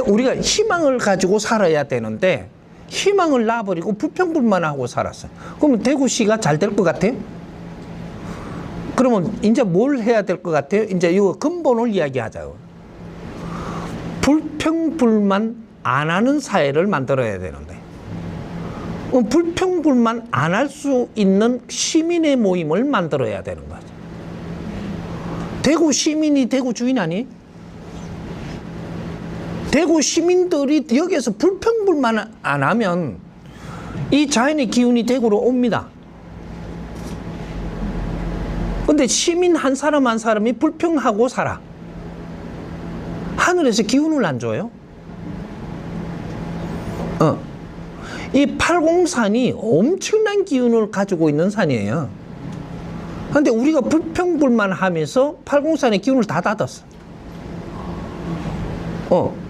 우리가 희망을 가지고 살아야 되는데 희망을 놔버리고 불평불만 하고 살았어. 그러면 대구시가 잘 될 것 같아요? 그러면 이제 뭘 해야 될 것 같아요? 이제 이 근본을 이야기하자고. 불평불만 안 하는 사회를 만들어야 되는데. 어, 불평불만 안 할 수 있는 시민의 모임을 만들어야 되는 거죠. 대구 시민이 대구 주인 아니? 대구 시민들이 여기에서 불평불만 안 하면 이 자연의 기운이 대구로 옵니다. 근데 시민 한 사람 한 사람이 불평하고 살아. 하늘에서 기운을 안 줘요? 어. 이 팔공산이 엄청난 기운을 가지고 있는 산이에요. 근데 우리가 불평불만 하면서 팔공산의 기운을 다 닫았어. 어.